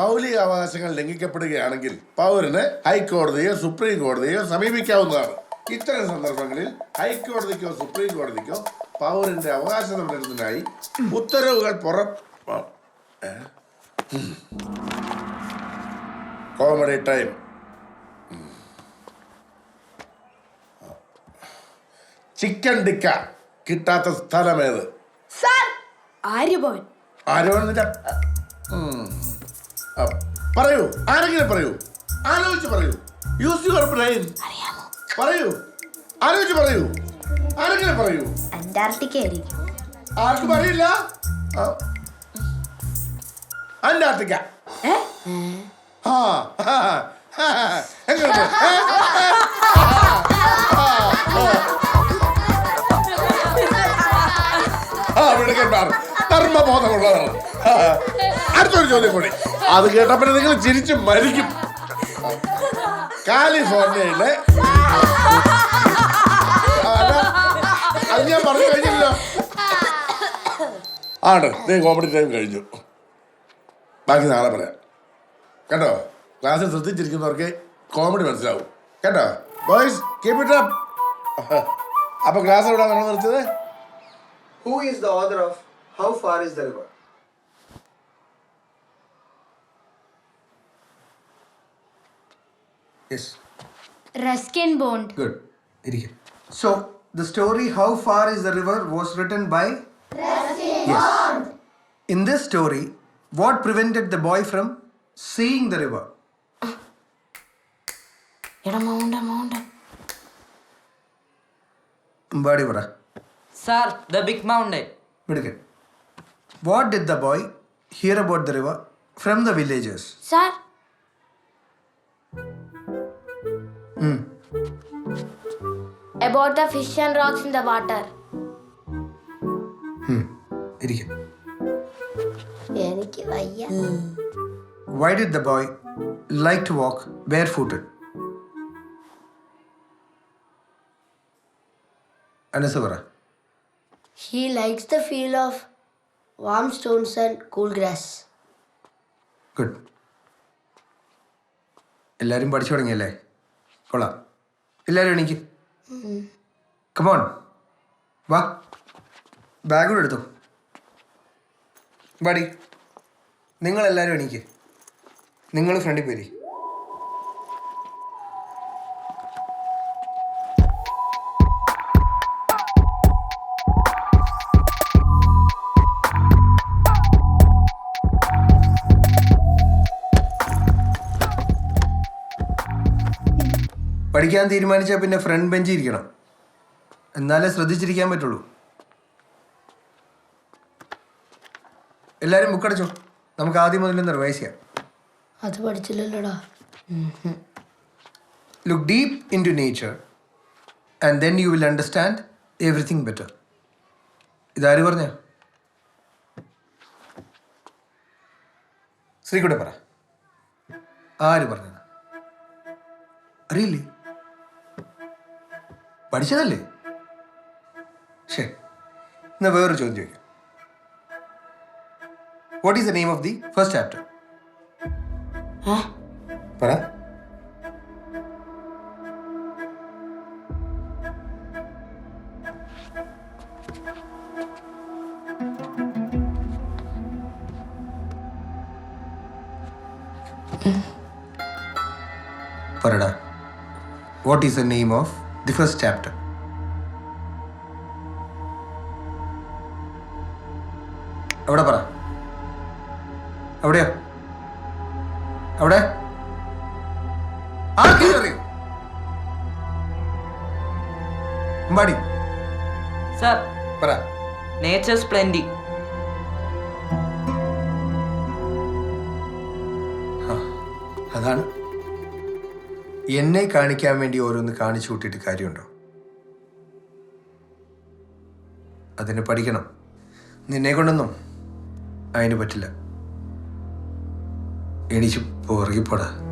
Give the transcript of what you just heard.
മൗലിക അവകാശങ്ങൾ ലംഘിക്കപ്പെടുകയാണെങ്കിൽ പൗരന് ഹൈക്കോടതിയോ സുപ്രീം കോടതിയോ സമീപിക്കാവുന്നതാണ്. ഇത്തരം സന്ദർഭങ്ങളിൽ ഹൈക്കോടതിക്കോ സുപ്രീം കോടതിക്കോ പൗരന്റെ അവകാശ സംരക്ഷണത്തിനായി ഉത്തരവുകൾ പുറ? കോമഡി ടൈം ചിക്കൻ ടിക്ക കിട്ടാത്ത സ്ഥലമേത്? സാർ ആര്യഭവൻ. ആരോണ് നിന്റെ ഉം. ആ, പറയൂ ആരെങ്കിലും പറയൂ ആലോചിച്ച് പറയൂ യൂസ് യുവർ ബ്രെയിൻ പറയൂ ആലോചിച്ച് പറയൂ ആരെങ്കിലും പറയൂ അന്റാർട്ടിക്ക ആയിരിക്കും ആർക്കും അറിയില്ല. അന്റാർട്ടിക്ക ആ, അടുത്തൊരു ചോദ്യം കൂടി അത് കേട്ടപ്പോൾ നിങ്ങൾ ചിരിച്ചു മരിക്കും. കാലിഫോർണിയയിലെ അത് ഞാൻ പറഞ്ഞു കഴിഞ്ഞില്ലല്ലോ. ആണ് നീ കോമഡി ടൈം കഴിഞ്ഞു. ബാക്കി നാളെ പറയാം. കേട്ടോ? ക്ലാസ്സിൽ ശ്രദ്ധിച്ചിരിക്കുന്നവർക്ക് കോമഡി മനസ്സിലാവും. കേട്ടോ? ബോയ്സ് കീപ് ഇറ്റ് അപ്പ് അപ്പൊ ക്ലാസ് എവിടെ നമ്മൾ നിർത്തിയത്? Who is the other of how far is the River? Yes. Ruskin Bond. Good. So, the story How Far is the River was written by Ruskin yes. Bond. In this story, what prevented the boy from seeing the river? Badi. Sir, the big mountain. What did the boy hear about the river from the villagers? Sir, about the fish and rocks in the water. ഇരിക്കും. എനിക്ക് വയ്യ Why did the boy like to walk barefooted? Anas പറ He likes the feel of warm stones and cool grass. Good എല്ലാവരും പഠിച്ചു തുടങ്ങിയല്ലേ കൊള്ളാം. എല്ലാവരും എണീക്ക്. Come on വാ. ബാഗ് കൂടെ എടുത്തു. വാടി നിങ്ങളെല്ലാവരും എണീക്ക്. നിങ്ങൾ ഫ്രണ്ടിൽ പോരി പഠിക്കാൻ തീരുമാനിച്ചാൽ പിന്നെ ഫ്രണ്ട് ബെഞ്ച് ഇരിക്കണം. എന്നാലേ ശ്രദ്ധിച്ചിരിക്കാൻ പറ്റുള്ളൂ. എല്ലാവരും ബുക്കടച്ചോ നമുക്ക് ആദ്യം മുതൽ റിവൈസ് ചെയ്യാം. അത് പഠിച്ചില്ലല്ലോടാ. Look deep into nature and then you will understand everything better ഇതാര് പറഞ്ഞ? ശ്രീകുടെ പറ. ആര് പറഞ്ഞത്? അറിയില്ലേ? പഠിച്ചതല്ലേ? ശേ എന്നാ വേറൊരു ചോദ്യം ചോദിക്കാം. What is the name of the first chapter പറ. പറടാ. What is the name of the first chapter അവിടെ പറ? അവിടെയോ അവിടെ ആർക്കെങ്കിലും അറിയോ അമ്പാടി. സർ. പറ. Nature's plenty. അതാണ് എന്നെ കാണിക്കാൻ വേണ്ടി ഓരോന്ന് കാണിച്ചു കൂട്ടിയിട്ട് കാര്യമുണ്ടോ? അതിന് പഠിക്കണം. നിന്നെ കൊണ്ടൊന്നും അതിന് പറ്റില്ല. എണീച്ച് പുറകിപ്പോടാ പോടാ.